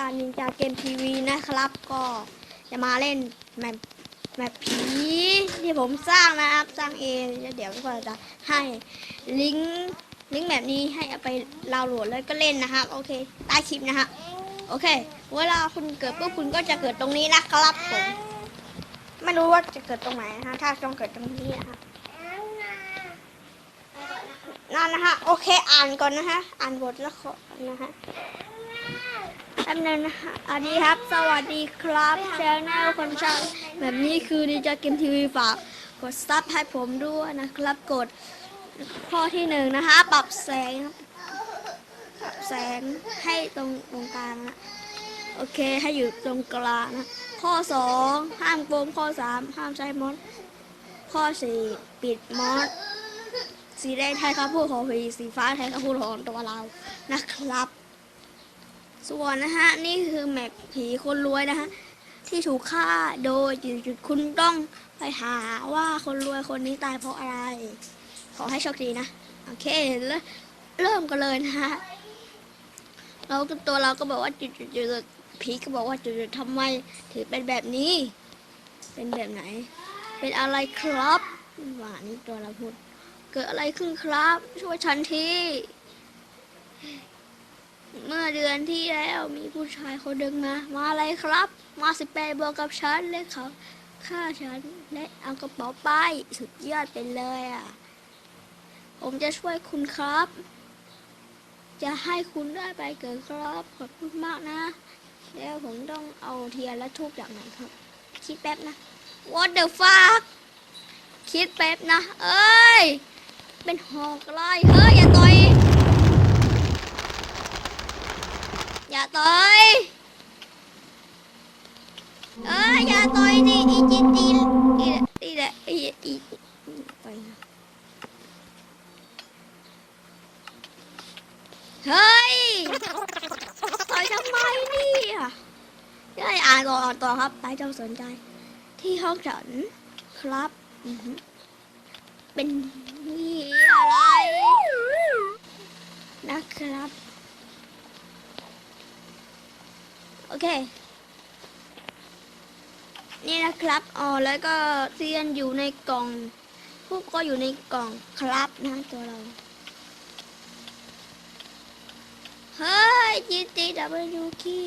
นะครับ ก็จะมาเล่นแมปแมปผีที่ผมสร้างนะครับ สร้างเองเดี๋ยวก็จะให้ลิงก์ลิงก์แบบนี้ให้เอาไปดาวน์โหลดแล้วก็เล่นนะครับ โอเคใต้คลิปนะฮะโอเค เวลาคุณเกิดปุ๊บคุณก็จะเกิดตรงนี้นะครับผมไม่รู้ว่าจะเกิดตรงไหนนะฮะถ้าต้องเกิดตรงนี้นะฮะนั่นนะฮะโอเคอ่านก่อนนะฮะอ่านบทแล้วขอนะฮะ แป๊บนึงนะฮะอันนี้ครับ สวัสดีครับชแนลคนช่างแบบนี้คือดีจเกมทีวีฝากกดซับให้ผมด้วยนะครับ กดข้อที่หนึ่งนะคะ ปรับแสงปรับแสงให้ตรงตรงกลางนะโอเค ให้อยู่ตรงกลางนะ ข้อสองห้ามโกงข้อสามห้ามใช้มดข้อสี่ปิดมอสสีแดงไทยครับพูดของผีสีฟ้าไทยครับพูดของตัวเรานะครับ ส่วนนะฮะนี่คือแมปผีคนรวยนะฮะที่ถูกฆ่าโดยจุดๆคุณต้องไปหาว่าคนรวยคนนี้ตายเพราะอะไร ขอให้โชคดีนะ โอเคแล้วเริ่มกันเลยนะฮะเราก็ตัวเราก็บอกว่าจุดๆๆผีก็บอกว่าจุดๆทำไมถึงเป็นแบบนี้ เป็นแบบไหน เป็นอะไรครับว่านี่ตัวเราพูด เกิดอะไรขึ้นครับ ช่วยฉันที เมื่อเดือนที่แล้วมีผู้ชายคนหนึ่งนะมาอะไรครับ มาสิบแปดบอกกับฉันเลยเขาฆ่าฉันและเอากระเป๋าไปสุดยอดไปเลยอะ ผมจะช่วยคุณครับ จะให้คุณได้ไปเกิดครับ ขอบคุณมากนะ แล้วผมต้องเอาเทียนและทูบจากไหนครับ คิดแป๊บนะ What the fuck คิดแป๊บนะ เอ้ย เป็นหอกอะไรเฮ้ย อย่าต่อย อย่าต่อยเอ้ยอย่าต่อยดิอีจีจีอีตีแหละอีอีต่อยเฮ้ยต่อยทำไมเนี่ยได้อ่านต่ออ่านต่อครับไปเจ้าสนใจ ที่ห้องฉันครับเป็นนี่อะไรนะครับ โอเค นี่นะครับอ๋อแล้วก็เซียนอยู่ในกล่องพวกก็อยู่ในกล่องครับนะตัวเรา เฮ้ยจีจีดับเบิลยูคี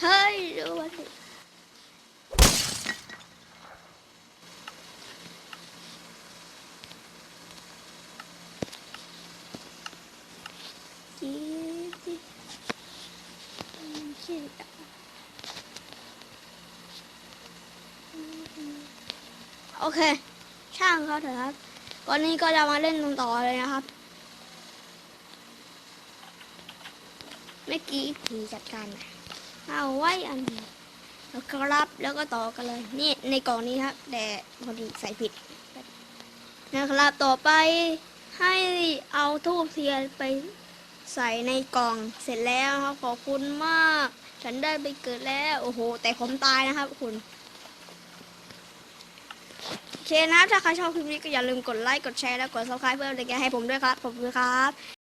เฮ้ยดูว่าสิจีจีจี โอเค ช่างเขาเถอะครับวันนี้ก็จะมาเล่นต่อเลยนะครับเมื่อกี้ผีจัดการนะเอาไว้อันนี้แล้วครับแล้วก็ต่อกันเลย นี่ในกล่องนี้ครับ แต่พอดีใส่ผิดนะครับต่อไปให้เอาทูบเทียนไปใส่ในกล่องเสร็จแล้วครับขอบคุณมาก ฉันได้ไปเกิดแล้ว โอ้โห แต่ผมตายนะครับ คุณ เคนะครับ ถ้าใครชอบคลิปนี้ก็อย่าลืมกดไลค์ กดแชร์ และกดซับสไคร b e เพื่อเป็นกำลังใจให้ผมด้วยครับ ขอบคุณครับ